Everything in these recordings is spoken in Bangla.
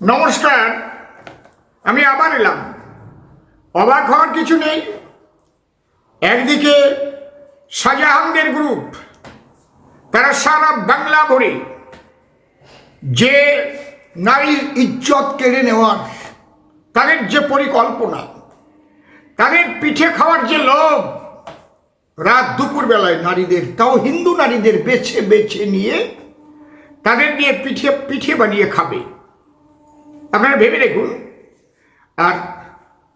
নমস্কার, আমি আবার এলাম। অবাক হওয়ার কিছু নেই। একদিকে শাহজাহানদের গ্রুপ তারা সারা বাংলা ভরে যে নারীর ইজ্জত কেড়ে নেওয়ার, তাদের যে পরিকল্পনা, তাদের পিঠে খাওয়ার যে লোভ, রাত দুপুর বেলায় নারীদের, তাও হিন্দু নারীদের বেছে বেছে নিয়ে তাদের নিয়ে পিঠে পিঠে বানিয়ে খাবে। আপনারা ভেবে দেখুন। আর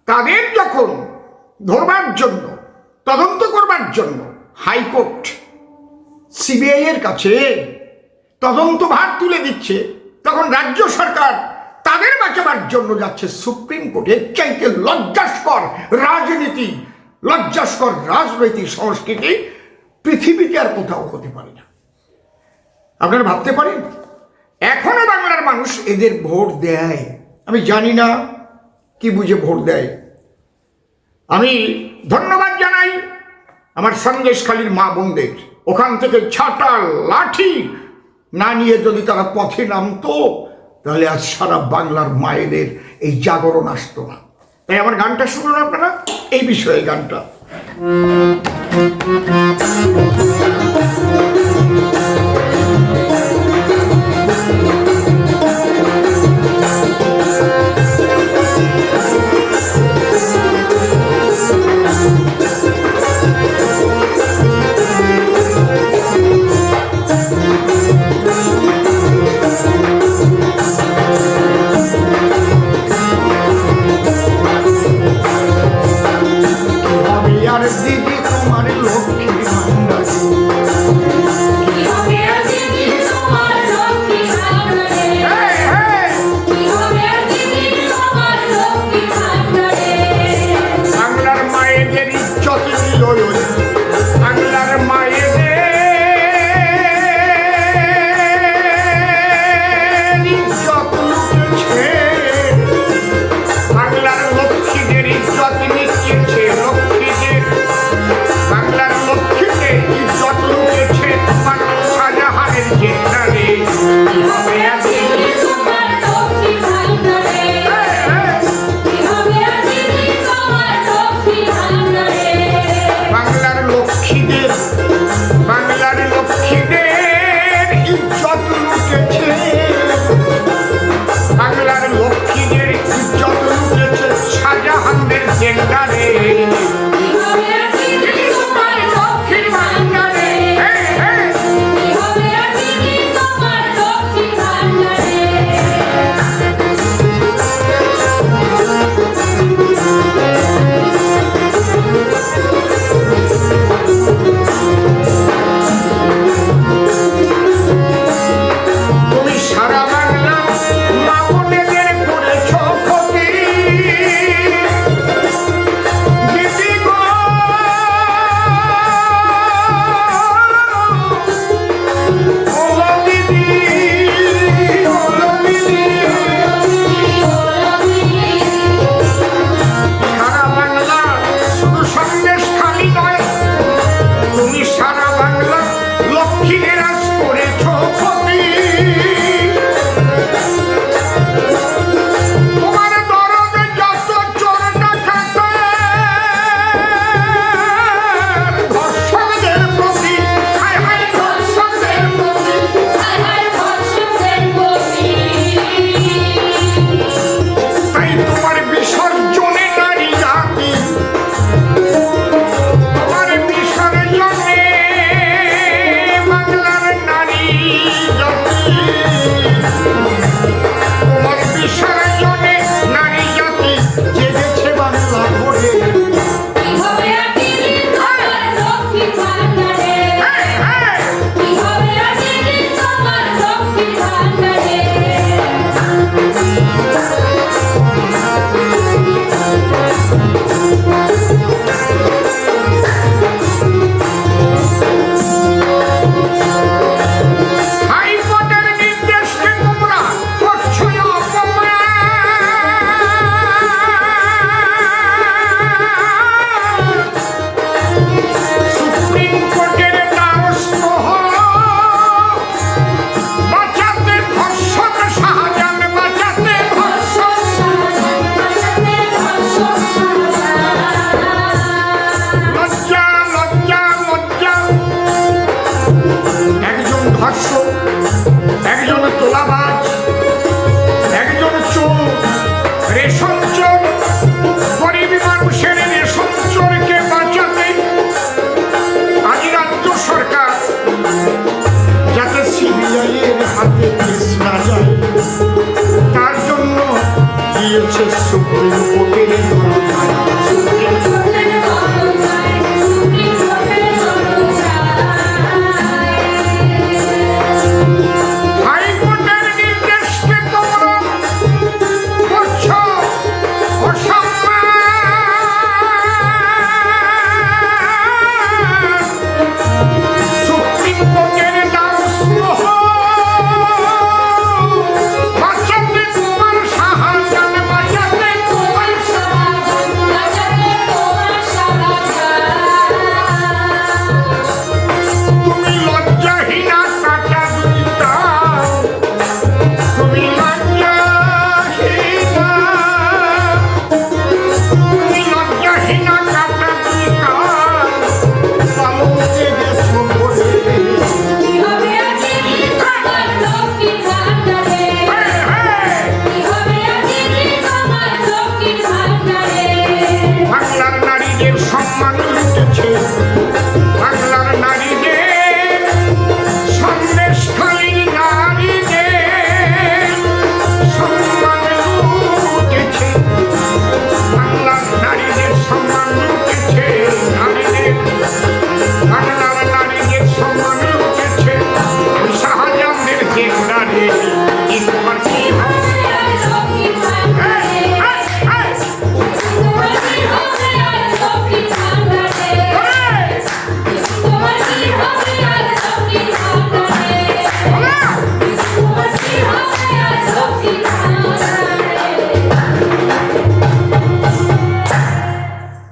তাদের যখন ধরবার জন্য, তদন্ত করবার জন্য হাইকোর্ট সিবিআই এর কাছে তদন্ত ভার তুলে দিচ্ছে, তখন রাজ্য সরকার তাদের বাঁচাবার জন্য যাচ্ছে সুপ্রিম কোর্টে চাইতে লজ্জাস্কর রাজনীতি, লজ্জাস্কর রাজনৈতিক সংস্কৃতি পৃথিবীতে আর কোথাও হতে পারে না। আপনারা ভাবতে পারেন? মানুষ এদের ভোট দেয়? আমি জানি না কি বুঝে ভোট দেয়। আমি ধন্যবাদ জানাই আমার সন্দেশখালীর মা বোনদের। ওখান থেকে ছাটা লাঠি না নিয়ে যদি তারা পথে নামতো, তাহলে আজ সারা বাংলার মায়েদের এই জাগরণ আসতো না। তাই আমার গানটা শুনুন আপনারা, এই বিষয়ে গানটা।